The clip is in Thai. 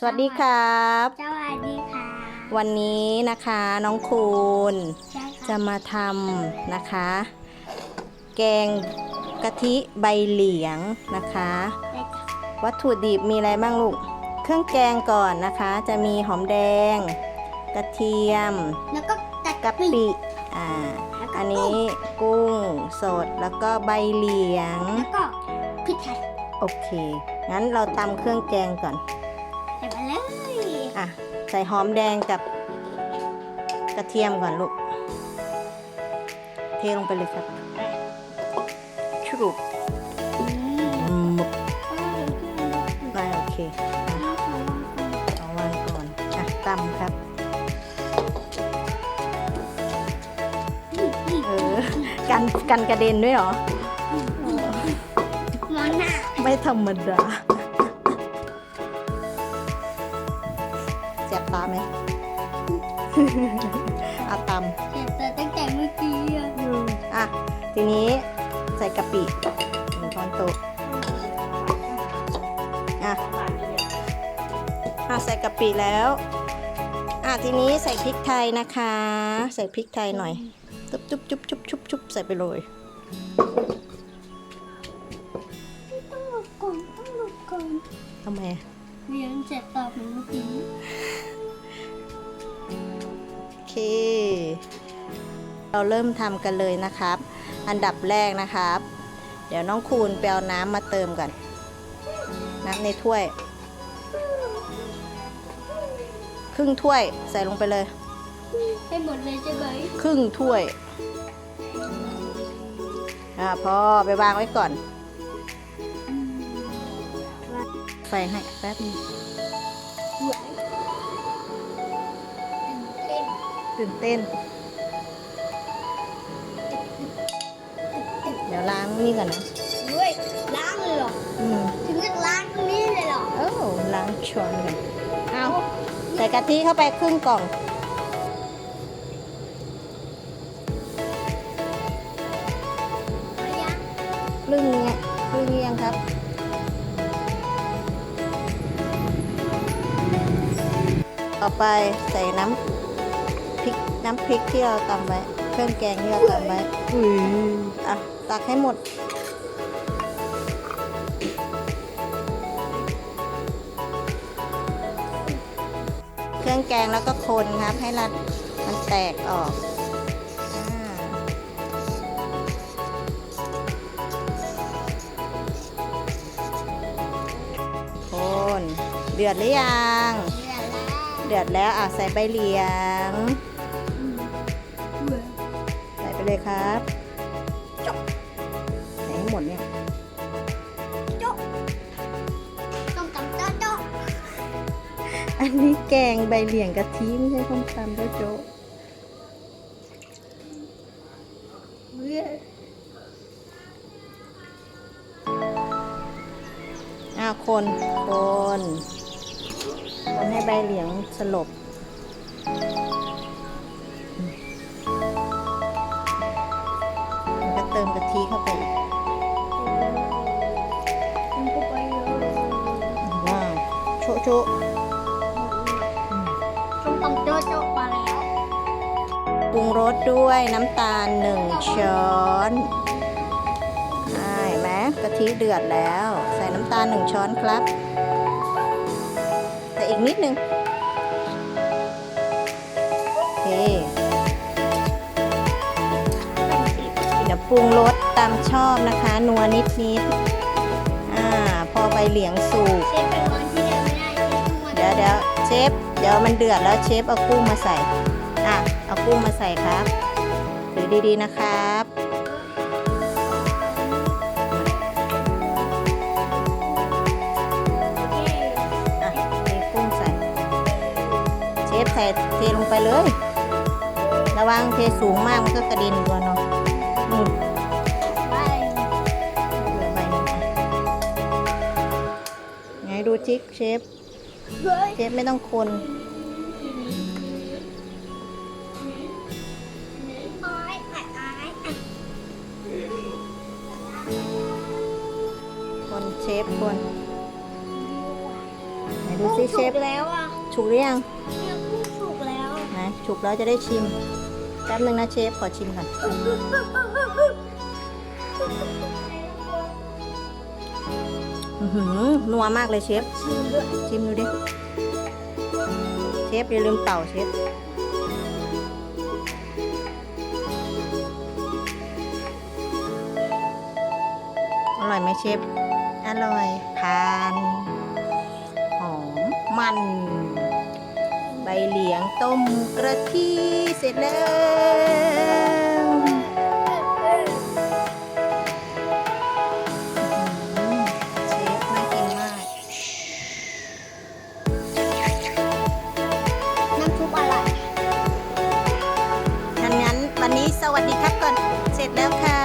สวัสดีครับ สวัสดีค่ะ วันนี้นะคะน้องคูณใช่จะค่ะมาทำนะคะ แกงกะทิใบเหลียงนะคะได้ค่ะวัตถุดิบมีอะไรบ้างลูก เครื่องแกงก่อนนะคะ จะมีหอมแดง กระเทียม แล้วก็ตัดกะปีปิอ่าแล้วก็อันนี้กุ้งสดแล้วก็ใบเหลียง แล้วก็พริกไทยโอเค งั้นเราตำเครื่องแกงก่อน ใส่หอมแดงกับกระเทียมก่อนลูก เทลงไปเลยครับชุบอืมหมดเออเพื่อนได้โอเคอะเอาวางก่อนอะตำครับ เออ กันกันกระเด็นด้วยเหรอมอนหน้าไม่ธรรมดา ไหมอาตำเจ็บแต่ตั้งแต่เมื่อกี้อะอะ ทีนี้ใส่กะปิหนึ่งช้อนโต๊ะอะอะใส่กะปิแล้วอะทีนี้ใส่พริกไทยนะคะ ใส่พริกไทยหน่อยจุ๊บจุ๊บจุ๊บจุ๊บจุ๊บจุ๊บใส่ไปเลยต้องหลบก่อนต้องหลบก่อนทำไมเรียนเสร็จตอบเหมือนเมื่อกี้ โอเค เราเริ่มทำกันเลยนะครับ อันดับแรกนะครับ เดี๋ยวน้องคูณไปเอาน้ำมาเติมก่อน น้ำในถ้วย ครึ่งถ้วยใส่ลงไปเลย ให้หมดเลยใช่ไหมครึ่งถ้วย อ่าพอไปวางไว้ก่อนอืมไฟให้แป๊บนึง ตื่นเต้นตื่นเต้น เดี๋ยวล้างนี่ก่อนนะเฮ้ยล้างเลยเหรอ อืมถึงกับล้างตรงนี้เลยเหรอ เอ้าล้างช้อนก่อนเอาใส่กะทิเข้าไปครึ่งกล่องเอายังครึ่งเนี่ยครึ่งเรียงครับ ต่อไปใส่น้ำพริก น้ำพริกที่เราตำไว้เครื่องแกงที่เราตำไว้อุ้ยอะตักให้หมด เครื่องแกงแล้วก็คนครับ ให้รัดมันแตกออกอ่าคนเดือดหรือยัง เดือดแล้วเดือดแล้วอะใส่ใบเหลียงเบื่อใส่ไป เลยครับจบใส่ให้หมดเนี่ยโจ๊ะต้องตำโจ๊ะโจ๊ะอันนี้แกงใบเหลียงกะทิไม่ใช่ส้มตำด้วยโจ๊ะเบื่ออะคน คน คนให้ใบเหลียงสลบ ชะโชะอืมต้องตำโจ๊ะโจ๊ะมาแล้ว ปรุงรสด้วยน้ำตาลหนึ่งช้อนใช่ไหมกะทิเดือดแล้ว ใส่น้ำตาลหนึ่งช้อนครับ แต่อีกนิดนึงโอเคเดี๋ยวปรุงรสตามชอบนะคะ นัวนิดนิดๆอ่า พอใบเหลียงสุก ดี๋ยวเดี๋ยวเชฟเดี๋ยวมันเดือดแล้วเชฟเอากุ้งมาใส่อะเอากุ้งมาใส่ครับถือดีๆนะครับอะเทกุ้งใส่ เชฟใส่เทลงไปเลย ระวังเทสูงมากมันก็กระเด็นตัวเนาะอืมไปเหลือใบนึงอะไงดูจิกเชฟ เฮ้ยเชฟไม่ต้องคนอ้ายอ้ายอ้ายคนเชฟคนไหนดูซิเชฟกุ้งสุกแล้วอะฉุกหรือยังเนี่ยกุ้งสุกแล้วไหนฉุกแล้วจะได้ชิมแป๊บนึงนะเชฟขอชิมก่อนอื้อ หือนัวมากเลยเชฟ ชิมดูดิ เชฟอย่าลืมเต่าเชฟ อร่อยไหมเชฟ อร่อยทานหอมมัน ใบเหลียงต้มกระทีเสร็จแล้ว สวัสดีค่ะก่อน เสร็จแล้วค่ะ